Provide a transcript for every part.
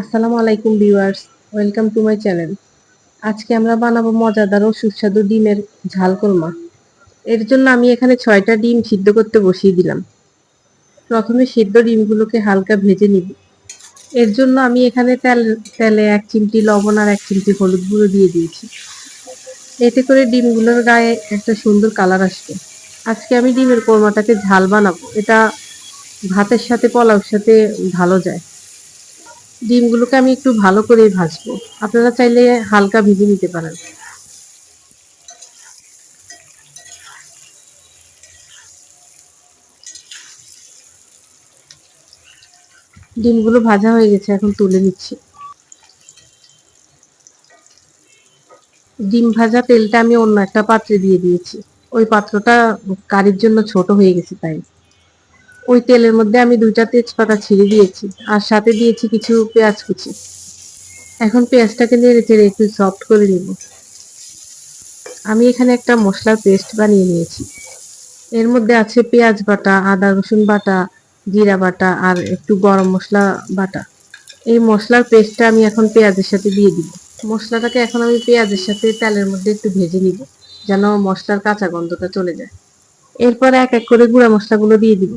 আসসালামু আলাইকুম viewers, welcome to my channel. আজকে আমরা বানাবো মজাদার ও সুস্বাদু ডিমের ঝাল কোরমা। এর জন্য আমি এখানে ছয়টা ডিম সিদ্ধ করতে বসিয়ে দিলাম। প্রথমে সিদ্ধ ডিমগুলোকে হালকা ভেজে নিব। এর জন্য আমি এখানে তেল, তেলে এক চিমটি লবণ আর এক চিমটি হলুদ গুঁড়ো দিয়ে দিয়েছি। এতে করে ডিমগুলোর গায়ে একটা সুন্দর কালার আসবে। আজকে আমি ডিমের কোরমাটাকে ঝাল বানাবো। এটা ভাতের সাথে, পোলাওর সাথে ভালো যায়। ডিমগুলোকে আমি একটু ভালো করে ভাজবো। আপনারা চাইলে হালকা ভেজে নিতে পারেন। ডিমগুলো ভাজা হয়ে গেছে, এখন তুলে নিচ্ছি। ডিম ভাজা তেলটা আমি অন্য একটা পাত্রে দিয়ে দিয়েছি। ওই পাত্রটা কারির জন্য ছোট হয়ে গেছে তাই। ওই তেলের মধ্যে আমি দুইটা তেজপাতা ছিঁড়ে দিয়েছি আর সাথে দিয়েছি কিছু পেঁয়াজ কুচি। এখন পেঁয়াজটাকে নেড়ে চেড়ে একটু সফট করে নিব। আমি এখানে একটা মশলার পেস্ট বানিয়ে নিয়েছি। এর মধ্যে আছে পেঁয়াজ বাটা, আদা রসুন বাটা, জিরা বাটা আর একটু গরম মশলা বাটা। এই মশলার পেস্টটা আমি এখন পেঁয়াজের সাথে দিয়ে দিব। মশলাটাকে এখন আমি পেঁয়াজের সাথে তেলের মধ্যে একটু ভেজে নিব, যেন মশলার কাঁচা গন্ধটা চলে যায়। এরপর এক এক করে গুঁড়া মশলাগুলো দিয়ে দিব।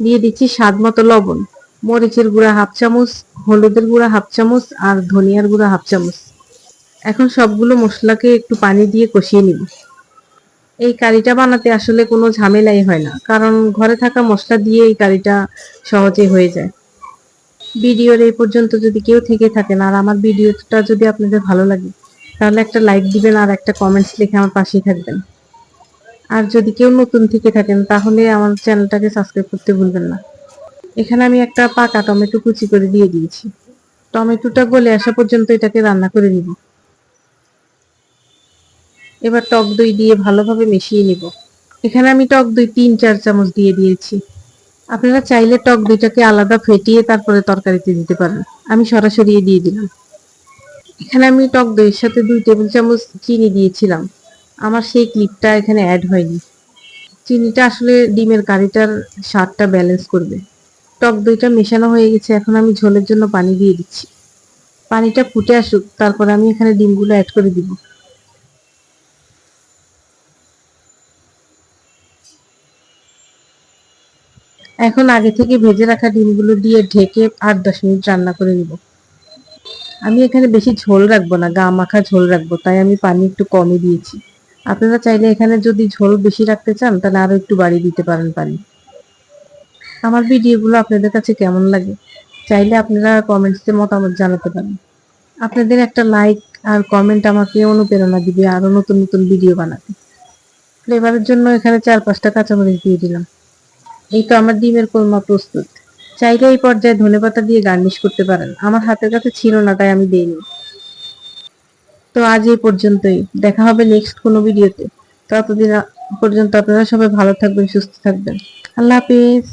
দিয়ে দিচ্ছি স্বাদ মতো লবণ। মরিচের গুঁড়া হাফ চামচ, হলুদের গুঁড়া হাফ চামচ আর ধনিয়ার গুঁড়া হাফ চামচ। এখন সবগুলো মশলাকে একটু পানি দিয়ে কষিয়ে নিব। এই কারিটা বানাতে আসলে কোনো ঝামেলাই হয় না, কারণ ঘরে থাকা মশলা দিয়ে এই কারিটা সহজে হয়ে যায়। ভিডিওর এই পর্যন্ত যদি কেউ থেকে থাকেন আর আমার ভিডিওটা যদি আপনাদের ভালো লাগে, তাহলে একটা লাইক দিবেন আর একটা কমেন্টস লিখে আমার পাশেই থাকবেন। আর যদি কেউ নতুন থেকে থাকেন, তাহলে আমার চ্যানেলটাকে সাবস্ক্রাইব করতে ভুলবেন না। এখানে আমি একটা পাকা টমেটো কুচি করে দিয়ে দিয়েছি। টমেটোটা গলে আসা পর্যন্ত এটাকে রান্না করে নিব। এবার টক দই দিয়ে ভালোভাবে মিশিয়ে নিব। এখানে আমি টক দই তিন চার চামচ দিয়ে দিয়েছি। আপনারা চাইলে টক দইটাকে আলাদা ফেটিয়ে তারপরে তরকারিতে দিতে পারেন। আমি সরাসরি দিয়ে দিলাম। এখানে আমি টক দইয়ের সাথে দুই টেবিল চামচ চিনি দিয়েছিলাম। আমার সেই ক্লিপটা এখানে অ্যাড হয়নি। চিনিটা আসলে ডিমের কারিটার স্বাদটা ব্যালেন্স করবে। টক দইটা মেশানো হয়ে গেছে, এখন আমি ঝোলের জন্য পানি দিয়ে দিচ্ছি। পানিটা ফুটে আসুক, তারপর আমি এখানে ডিমগুলো অ্যাড করে দিব। এখন আগে থেকে ভেজে রাখা ডিমগুলো দিয়ে ঢেকে আট দশ মিনিট রান্না করে নিব। আমি এখানে বেশি ঝোল রাখব না, গা মাখা ঝোল রাখব, তাই আমি পানি একটু কমই দিয়েছি। আপনারা চাইলে এখানে যদি ঝোল বেশি রাখতে চান, তাহলে আরও একটু বাড়িয়ে দিতে পারেন পানি। আমার ভিডিওগুলো আপনাদের কাছে কেমন লাগে, চাইলে আপনারা কমেন্টসে মতামত জানাতে পারেন। আপনাদের একটা লাইক আর কমেন্ট আমাকে অনুপ্রেরণা দিবে আরও নতুন নতুন ভিডিও বানাতে। ফ্লেভারের জন্য এখানে চার পাঁচটা কাঁচামরিচ দিয়ে দিলাম। এই তো আমার ডিমের কোরমা প্রস্তুত। চাইলে এই পর্যায়ে ধনেপাতা দিয়ে গার্নিশ করতে পারেন। আমার হাতের কাছে ছিল না, তাই আমি দেইনি। তো আজ এই পর্যন্তই। দেখা হবে নেক্সট কোনো ভিডিওতে ততদিন পর্যন্ত আপনারা সবাই ভালো থাকবেন, সুস্থ থাকবেন। আল্লাহ হাফিজ।